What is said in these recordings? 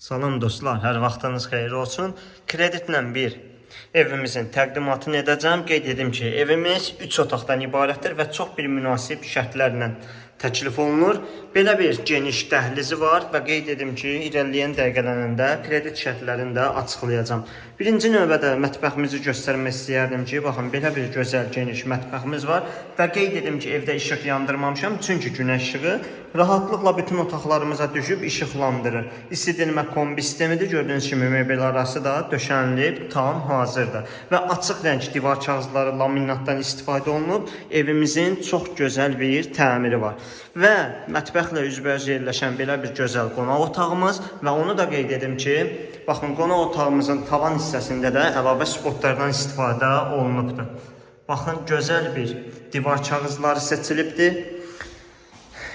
Salam dostlar, hər vaxtınız xeyir olsun. Kreditlə bir evimizin təqdimatını edəcəm. Qeyd edim ki, evimiz 3 otaqdan ibarətdir və çox bir münasib şərtlərlə təklif olunur. Belə bir geniş dəhlizi var və qeyd edim ki, irəliləyən dəqiqələrində kredit şərtlərini də açıqlayacağam. Birinci növbədə mətbəximizi göstərmək istəyərdim ki, baxın belə bir gözəl geniş mətbəximiz var və qeyd edim ki, evdə işıq yandırmamışam çünki günəş işığı rahatlıqla bütün otaqlarımıza düşüb işıqlandırır. İsidilmə kombi sistemidir. Gördüyünüz kimi mebel arası da döşənilib, tam hazırdır. Və açıq rəng divar kağızları laminatdan istifadə olunub. Evimizin çox gözəl bir təmiri var. Və mətbəxlə üzbəüz yerləşən belə bir gözəl qonaq otağımız və onu da qeyd edim ki, baxın qonaq otağımızın tavan hissəsində də əlavə spotlardan istifadə olunubdur. Baxın gözəl bir divar kağızları seçilibdir.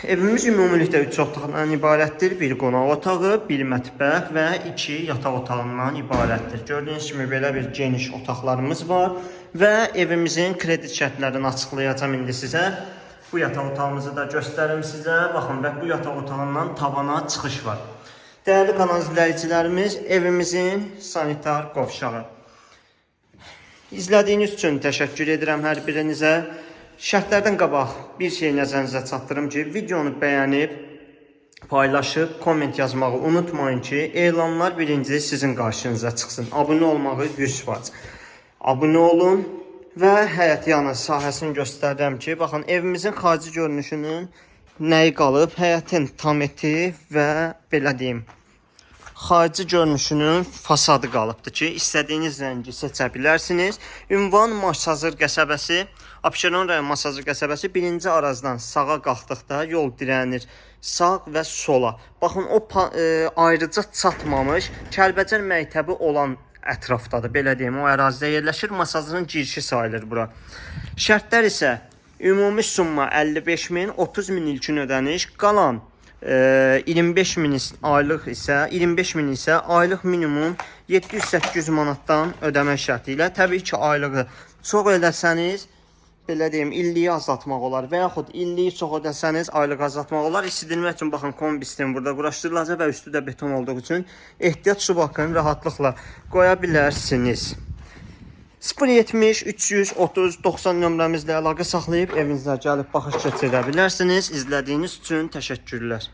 Evimiz ümumilikdə 3 otaqdan ibarətdir. Bir qonaq otağı, bir mətbəx və 2 yataq otağından ibarətdir. Gördüyünüz kimi belə bir geniş otaqlarımız var və evimizin kredit şərtlərini açıqlayacağam indi sizə. Bu yataq otağımızı da göstərim sizə. Baxın və bu yataq otağından tavana çıxış var. Dəyərli kanal izləyicilərimiz, evimizin sanitar qovşağı. İzlədiyiniz üçün təşəkkür edirəm hər birinizə. Şərtlərdən qabaq bir şey nəzərinizə çatdırım ki, videonu bəyənib, paylaşıb, komment yazmağı unutmayın ki, elanlar birinci sizin qarşınıza çıxsın. Abunə olmağı 100%. Abunə olun və həyət yanı sahəsini göstərirəm ki, baxın evimizin xarici görünüşünün nəyi qalıb, həyətin tam eti və belə deyim, xarici görünüşünün fasadı qalıbdır ki, istədiyiniz rəngi seçə bilərsiniz. Ünvan Maşazır qəsəbəsi, Abşeron rayon Maşazır qəsəbəsi birinci arazdan sağa qalxdıqda yol dirənir sağ və sola. Baxın o e, ayrıca çatmamış Kəlbəcər məktəbi olan ətrafdadır. Belə deyim, o ərazidə yerləşir. Masazın girişi sayılır bura. Şərtlər isə ümumi summa 55 min, 30 min ilkin ödəniş, qalan e, 25 min aylıq isə 25 min isə aylıq minimum 700-800 manatdan ödəmə şərti ilə təbii ki, aylığı çox ödəsəniz belə deyim, illiyi azaltmaq olar və yaxud illiyi çox ödəsəniz aylıq azaltmaq olar. İsidilmək üçün baxın kombi sistemi burada quraşdırılacaq və üstü də beton olduğu üçün ehtiyat su bakını rahatlıqla qoya bilərsiniz. 070 330 90 nömrəmizlə əlaqə saxlayıb evinizə gəlib baxış keçirə bilərsiniz. İzlədiyiniz üçün təşəkkürlər.